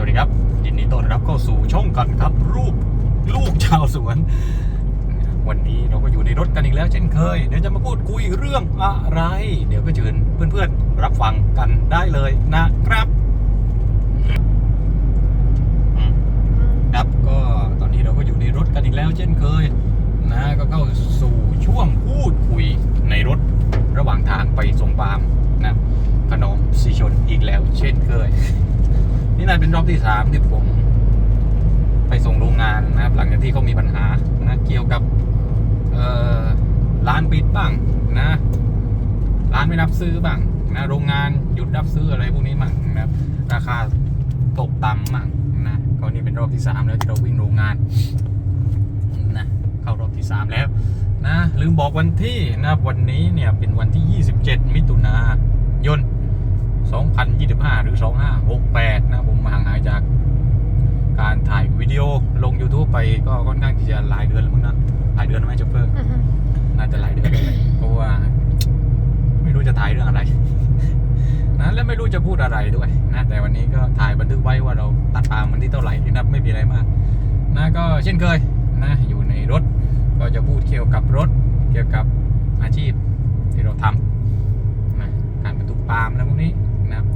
สวัสดีครับยินดีต้อนรับเข้าสู่ช่องกันครับ รูปลูกชาวสวน วันนี้เราก็อยู่ในรถกันอีกแล้วเช่นเคย เดี๋ยวจะมาพูดคุยเรื่องอะไร เดี๋ยวก็เชิญเพื่อนๆรับฟังกันได้เลยนะครับครับก็ตอนนี้เราก็อยู่ในรถกันอีกแล้วเช่นเคยนะก็เข้าสู่ช่วงพูดคุยในรถระหว่างทางไปส่งปาล์มนะขนมสีชนอีกแล้วเช่นเคย นี่น่าเป็นรอบที่สามที่ผม ไปส่งโรงงานนะครับ หลังจากที่เขามีปัญหานะเกี่ยวกับเออร้านปิดบ้างนะร้านไม่รับซื้อบ้างนะโรงงานหยุดรับซื้ออะไรพวกนี้บ้างนะครับราคาตกต่ำบ้างนะก็นี่เป็นรอบที่สามแล้วที่เราวิ่งโรงงานนะเข้ารอบที่สามแล้วนะลืมบอกวันที่นะวันนี้เนี่ยเป็นวันที่ 27 มิถุนายน 2025 หรือ 2568 นะผมห่างหายจากการถ่ายวิดีโอลง YouTube ไปก็ค่อนข้างที่จะหลายเดือนแล้วมั้งนะหลายเดือนแล้วไหมโชเฟอร์น่าจะหลายเดือนแล้วแหละเพราะว่า ไม่รู้จะถ่ายเรื่องอะไรนะและไม่รู้จะพูดอะไรด้วยนะแต่วันนี้ก็ถ่ายบันทึกไว้ว่าเราตัดตามมันที่เท่าไหร่นะครับไม่มีอะไรมากนะก็เช่นเคยนะอยู่ในรถก็จะพูดเกี่ยวกับรถ เกี่ยวกับอาชีพที่เราทำนะการบรรทุกปาล์มนะพวกนี้นะครับ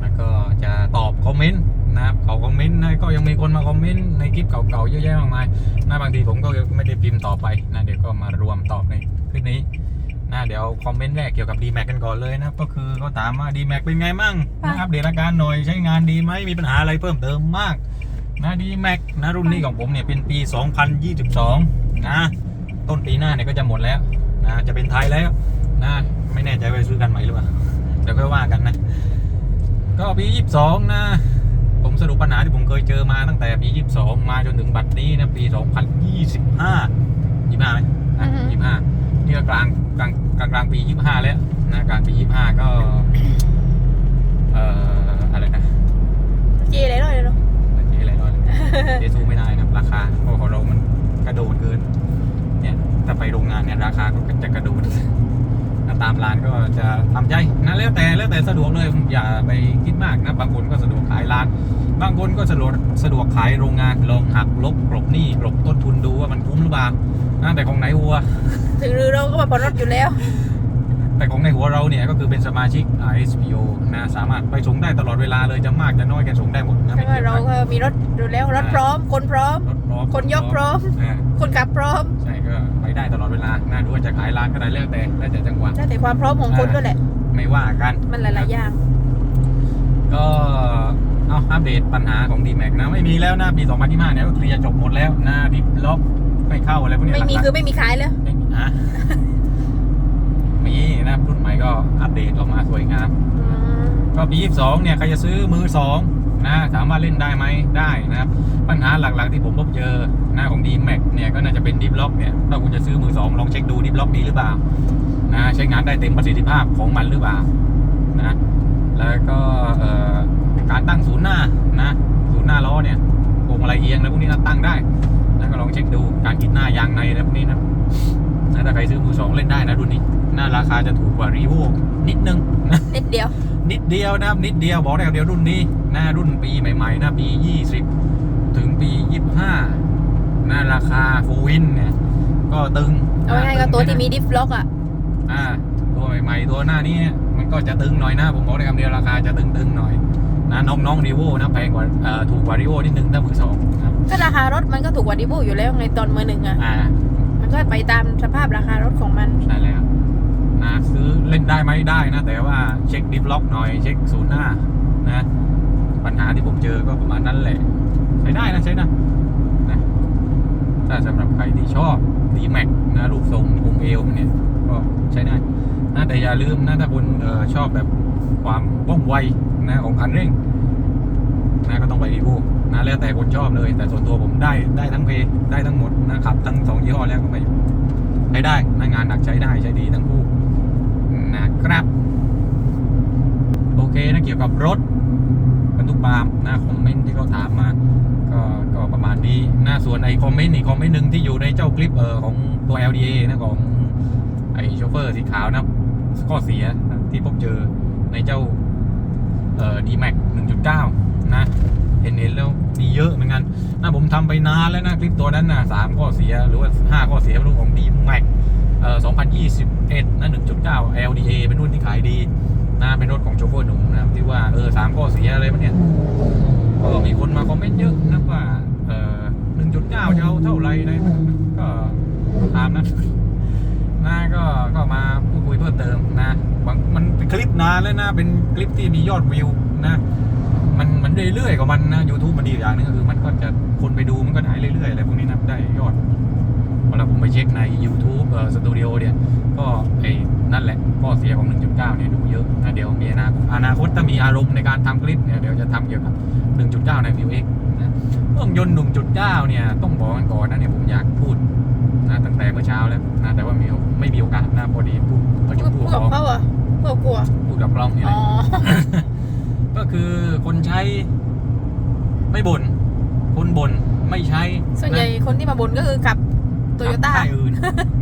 แล้วก็ จะตอบคอมเมนต์นะครับเขาคอมเมนต์นะก็ยังมีคนมาคอมเมนต์ในคลิปเก่าๆเยอะแยะมากมายนะบางทีผมก็ไม่ได้พิมพ์ต่อไปนะเดี๋ยวก็มารวมตอบในคลิปนี้นะเดี๋ยวคอมเมนต์แรกเกี่ยวกับ d m a x กันก่อนเลยนะก็คือเขาถามว่า d m a x เป็นไงมั่งนะอัปเดตอาการหน่อยใช้งานดีไหมมีปัญหาอะไรเพิ่มเติมมากนะ d m a x นะรุ่นนี้ของผมเนี่ยเป็นปี 2022 นะ ต้นปีหน้าเนี่ยก็จะหมดแล้วนะจะเป็นไทยแล้วนะไม่แน่ใจว่าจะซื้อกันใหม่หรือเปล่าเดี๋ยวก็ว่ากันนะ ก็ปี 22 นะ ผมสรุปปัญหาที่ผมเคยเจอมาตั้งแต่ปี 22 มาจนถึงบัดนี้นะ ปี 2025 25ไหมอือฮึอะ25นี่ก็กลางกลางกลางกลางปี 25 แล้วนะกลางปี 25 ก็ เอ่ออะไรนะจีเลยเลยเนาะเจ๊อะไรน้อยเจ๊สู้ไม่ได้นะราคาเพราะของเรามันกระโดดเกิน เนี่ยถ้าไปโรงงานเนี่ยราคาก็จะกระโดดนะ ตามร้านก็จะทำใจนะแล้วแต่แล้วแต่สะดวกเลยอย่าไปคิดมากนะบางคนก็สะดวกขายร้าน บางคนก็สะดวกสะดวกขายโรงงานลองหักลบกลบหนี้กลบต้นทุนดูว่ามันคุ้มหรือเปล่านะแต่ของไหนหัวถึงรือเราก็มาผ่อนรถอยู่แล้ว แต่ของในหัวเราเนี่ยก็คือเป็นสมาชิก RSPO นะสามารถไปส่งได้ตลอดเวลาเลยจะมากจะน้อยแกส่งได้หมดนะแต่ไม่ว่าเกี่ยวเรากันก็มีรถอยู่แล้วรถพร้อมคนพร้อมรถพ ร้อมคนยกพร้อมอ่าคนขับพร้อมใช่ก็ไปได้ตลอดเวลานะดูว่าจะขายร้านก็ได้แล้วแต่แล้วแต่จังหวะแล้วแต่ความพร้อมของคนด้วยแหละ ไม่ว่ากัน มันหลายๆอย่างก็เอาอัปเดตปัญหาของ d m a x นะไม่มีแล้วนะปี2025เนี่ยก็เคลียร์จบหมดแล้วนะดิฟล็อกไม่เข้าอะไรพวกเนี้ยไม่มีหลักๆคือไม่มีขายเลยไม่มีอะมีนะรุ่นใหม่ก็อัปเดตออกมาสวยงาม ก็ปี22เนี่ยใครจะซื้อมือ2 นะถามว่าเล่นได้ไหมได้นะครับ ปัญหาหลักๆที่ผมพบเจอนะของ d m a x เนี่ยก็น่าจะเป็นดิฟล็อกเนี่ยถ้าคุณจะซื้อมือ2ลองเช็คดูดิฟล็อกดีหรือเปล่านะใช้งานได้เต็มประสิทธิภาพของมันหรือเปล่านะแล้วก็เอ่อการตั้งศูนย์หน้านะศูนย์หน้าล้อเนี่ยพวงมาลัยเอียงอะไรพวกนี้นะตั้งได้นะก็ลองเช็คดูการกินหน้ายางในอะไรพวกนี้นะนะถ้าใครซื้อมือสองเล่นได้นะรุ่นนี้หน้าราคาจะถูกกว่ารีโวนิดนึงนะนิดเดียว นิดเดียวนะครับนิดเดียวบอกได้คำเดียวรุ่นนี้ หน้ารุ่นปีใหม่ๆนะปี 20 ถึงปี 25หน้าราคาฟูวินเนี่ย ก็ตึงเอาง่ายๆก็ตัวที่มีดิฟล็อกอะอ่าตัวใหม่ๆ ตัวหน้านี้เนี่ยมันก็จะตึงหน่อยนะ ผมบอกได้คำเดียวราคาจะตึงๆหน่อยนะน้องๆรีโวนะแพงกว่าเอ่อถูกกว่ารีโวนิดนึงถ้ามือสองครับก็ราคารถมันก็ถูกกว่าดิบูอยู่แล้วในตอนมือหนึ่งอะอ่ามันก็ไปตามสภาพราคารถของมันใช่แล้วนะซื้อเล่นได้ไหมได้นะ แต่ว่าเช็คดิฟล็อกหน่อยเช็คศูนย์หน้านะ ปัญหาที่ผมเจอก็ประมาณนั้นแหละ ใช้ได้นะใช้นะนะถ้าสำหรับใครที่ชอบ d m a x นะรูปทรงวงเอวมันเนี่ยก็ใช้ได้นะแต่อย่าลืมนะถ้าคุณออชอบแบบความว่องไวนะของคันเร่งนะก็ต้องไปรีโวนะแล้วแต่คนชอบเลย แต่ส่วนตัวผมได้ได้ทั้งเพย์ได้ทั้งหมดนะครับ ทั้งสองยี่ห้อแล้วก็ไม่ใช้ได้นะงานหนักใช้ได้ใช้ดีทั้งคู่นะครับ โอเคนะเกี่ยวกับรถ ทุกปาล์มนะคอมเมนต์ที่เขาถามมาก็ก็ประมาณนี้นะส่วนไอ้คอมเมนต์อีกคอมเมนต์หนึ่งที่อยู่ในเจ้าคลิปเออของตัว LDA นะของไอ้โชเฟอร์สีขาวนะข้อเสียที่พบเจอในเจ้าเอ่อ D-Max 1.9นะเห็นเห็นแล้วมีเยอะเหมือนกันนะผมทำไปนานแล้วนะคลิปตัวนั้นนะสามข้อเสียหรือว่าห้าข้อเสียไม่รู้ของ D-Max เอ่อ 21นะ1.9 LDA เป็นรุ่นที่ขายดีนะเป็นรถของโชเฟอร์หนุ่มนะครับที่ว่าเออสามข้อเสียอะไรมันเนี่ยก็มีคนมาคอมเมนต์เยอะนะว่าเออ1.9 จะเอาเท่าไรอะไรก็ตามนั้นนะก็ก็มาพูดคุยเพิ่มเติมนะบางมันเป็นคลิปนานแล้วนะ เป็นคลิปที่มียอดวิวนะ มันมันเรื่อยๆของมันนะ YouTube มันดีอย่างนึงก็คือมันก็จะคนไปดูมันก็ได้เรื่อยๆอะไรพวกนี้นะได้ยอด เวลาผมไปเช็คใน YouTube เอ่อสตูดิโอเนี่ย ก็ไอ้นั่นแหละข้อเสียของ 1.9 เนี่ยดูเยอะนะเดี๋ยวมีอนาคตอนาคตถ้ามีอารมณ์ในการทำคลิปเนี่ยเดี๋ยวจะทำเกี่ยวกับ 1.9 ใน View X นะเครื่องยนต์ 1.9 เนี่ยต้องบอกกันก่อนนะเนี่ยผมอยากพูดนะตั้งแต่เมื่อเช้าแล้วนะแต่ว่ามีไม่มีโอกาสนะพอดีพูดประชุมพูผู้ดปกครองกับเขาเหรอพูดกับกลัวพูดกับกล้องนี่แหอ๋ละอก็คือคนใช้ไม่บ่นคนบ่นไม่ใช้ส่วนใหญ่คนที่มาบ่นก็คือขับ โตโยต้า ค่ายอื่น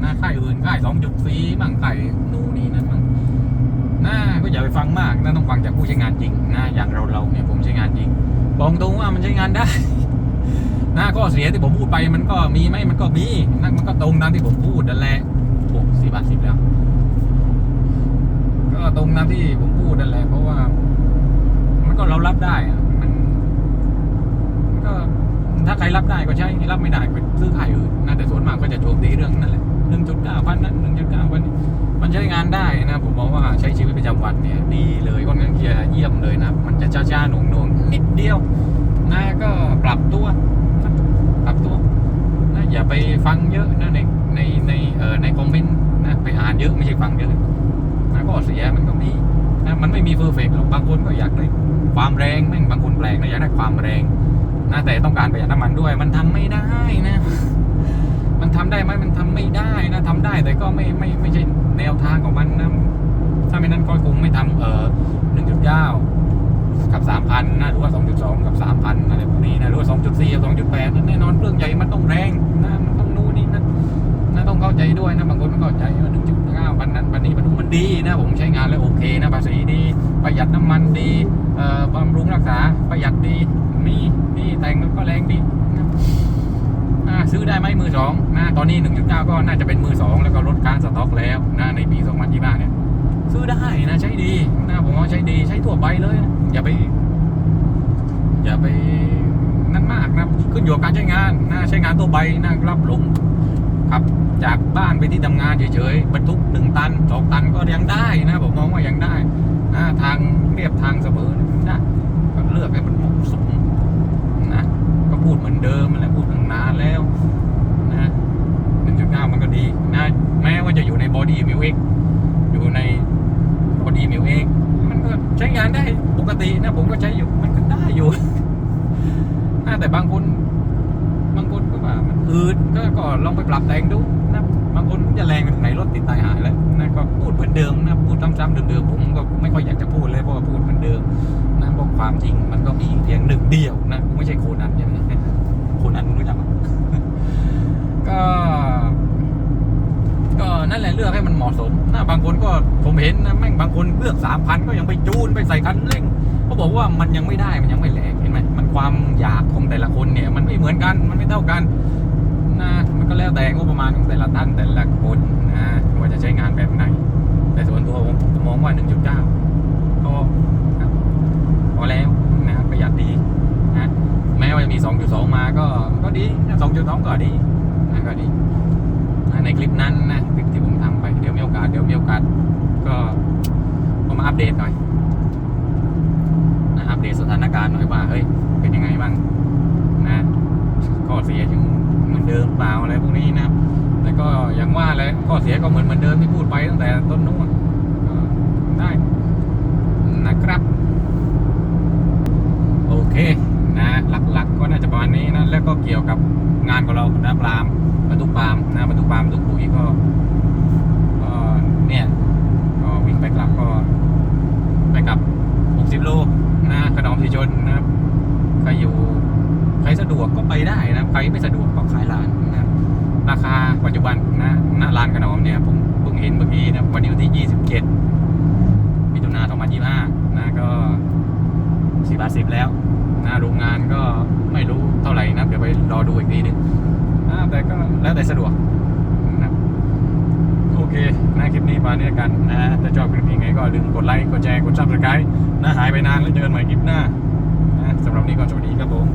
นะค่ายอื่นค่ายสองจุดสีมั่งค่ายนู่นนี่นั่นมั่งนะก็อย่าไปฟังมากนะต้องฟังจากผู้ใช้งานจริงนะอย่างเราเราเนี่ยผมใช้งานจริงบอกตรงว่ามันใช้งานได้นะข้อเสียที่ผมพูดไปมันก็มีไหมมันก็มีนะมันก็ตรงตามที่ผมพูดนั่นแหละโอ้สี่บาทสิบแล้ว ก็ตรงตามที่ผมพูดนั่นแหละเพราะว่า มันก็เรารับได้อะมันมันก็ ถ้าใครรับได้ก็ใช้รับไม่ได้ก็ซื้อขายอื่นนะแต่ส่วนมากก็จะโจมตีเรื่องนั่นแหละหนึ่งจุดเก้าพันนั้นหนึ่งจุดเก้าพันมันใช้งานได้นะผมมองว่าใช้ชีวิตประจำวันเนี่ยดีเลยค่อนข้างจะเยี่ยมเลยนะ มันจะช้าๆหน่วงๆนิดเดียวนะก็ปรับตัวปรับตัวนะอย่าไปฟังเยอะนะในในในเอ่อในคอมเมนต์นะไปอ่านเยอะไม่ใช่ฟังเยอะนะก็เสียมันก็มีนะมันไม่มีเพอร์เฟกต์หรอกบางคนก็อยากได้ความแรงแม่งบางคนแปลกนะอยากได้ความแรง นะแต่ต้องการประหยัดน้ำมันด้วย มันทำไม่ได้นะ มันทำได้ไหมมันทำไม่ได้นะทำได้แต่ก็ไม่ไม่ไม่ใช่แนวทางของมันนะถ้าไม่นั้นก็คงไม่ทำเอ่อหนึ่งจุดเก้ากับ3,000นนะหรือว่า2.2กับ3,000อะไรพวกนี้นะหรือว่า2.4กับ2.8นั่นแน่นอนเครื่องใหญ่มันต้องแรงนะมันต้องนู่นนี่นั่นนะต้องเข้าใจด้วยนะบางคนไม่เข้าใจว่า1.9พันนั้นพันนี้มันมันดีนะผมใช้งานแล้วโอเคนะภาษีดีประหยัดน้ำมันดีเอ่อบำรุงรักษาประหยัดดีมี ดีแต่งก็แรงดีนะอ่าซื้อได้ไหมมือสองนะตอนนี้ 1.9 ก็น่าจะเป็นมือสองแล้วก็ลดค้างสต็อกแล้วนะในปี 2025 เนี่ย ซื้อได้นะใช้ดีนะผมว่าใช้ดีใช้ทั่วไปเลย อย่าไป อย่าไปนั่นมากนะขึ้นอยู่กับการใช้งานนะใช้งานทั่วไปนะรับลงขับจากบ้านไปที่ทำงานเฉยๆบรรทุกหนึ่งตันสองตันก็ยังได้นะผมมองว่ายังได้นะทางเรียบทางเสมอนะก็เลือกให้มันเหมาะสมนะก็พูดเหมือนเดิมนั่นแหละพูดตั้งนานแล้วนะหนึ่งจุดเก้ามันก็ดีนะแม้ว่าจะอยู่ในบอ ดี้มิวเอ็กอยู่ในพอดีมิวเองมันก็ใช้งานได้ปกตินะผมก็ใช้อยู่มันก็ได้อยู่ แต่บางคน บางคนก็ว่ามันอืดก็ก็ลองไปปรับแต่งดูนะบางคนจะแรงไปถึงไหนรถติดตายหายแล้วนะก็พูดเหมือนเดิมนะพูดซ้ำๆเดิมๆผมก็ไม่ค่อยอยากจะพูดเลยเพราะว่าพูดเหมือนเดิมนะเพราะความจริงมันก็มีเพียงหนึ่งเดียวนะไม่ใช่โคนันใช่ไหมโคนันรู้จักก็ ก็นั่นแหละเลือกให้มันเหมาะสมนะบางคนก็ผมเห็นนะแม่งบางคนเลือกสามพันก็ยังไปจูนไปใส่คันเร่งเขาบอกว่ามันยังไม่ได้มันยังไม่แหลกเห็นไหมมันความอยากของแต่ละคนเนี่ย มันไม่เหมือนกันมันไม่เท่ากันนะมันก็แล้วแต่งบประมาณของแต่ละท่านแต่ละคนนะว่าจะใช้งานแบบไหน แต่ส่วนตัวผมผมมองว่า 1.9 ก็ครับพอแล้วนะประหยัดดีนะแม้ว่าจะมี 2.2 มาก็ก็ดี 2.2 ก็ดีนะก็ดี ในคลิปนั้นนะคลิปที่ผมทำไปเดี๋ยวมีโอกาสเดี๋ยวมีโอกาสก็ก็มาอัปเดตหน่อยนะอัปเดตสถานการณ์หน่อยว่าเฮ้ยเป็นยังไงบ้างนะข้อเสียยังเหมือนเดิมเปล่าอะไรพวกนี้นะแต่ก็อย่างว่าแหละข้อเสียก็เหมือนเหมือนเดิมที่พูดไปตั้งแต่ต้นนู้นก็ได้นะครับ โอเคนะหลักๆก็น่าจะประมาณนี้นะแล้วก็เกี่ยวกับงานของเรานะปลาม รรทุกปาล์มนะบรรทุกปาล์มบรรทุกปุ๋ยก็ก็เนี่ยก็วิ่งไปกลับก็ไปกลับ 60 โลนะขนอมสีชนนะครับใครอยู่ใครสะดวกก็ไปได้นะใครไม่สะดวกก็ขายลานนะราคาปัจจุบันนะณลานขนอมเนี่ยผมเพิ่งเห็นเมื่อกี้นะวันนี้วันที่ 27มิถุนา2025นะก็80บาท10แล้วนะโรงงานก็ไม่รู้เท่าไหร่นะ เดี๋ยวไปรอดูอีกทีนึง แต่ก็แล้วแต่สะดวกนะครับโอเคนะคลิปนี้มาเนี่ยกันนะถ้าชอบคลิปนี้ไงก็ลืมกดไลค์กดแชร์กดซับสไครต์นะหายไปนานแล้วเจอกันใหม่คลิปหน้านะสำหรับวันนี้ก็สวัสดีครับผม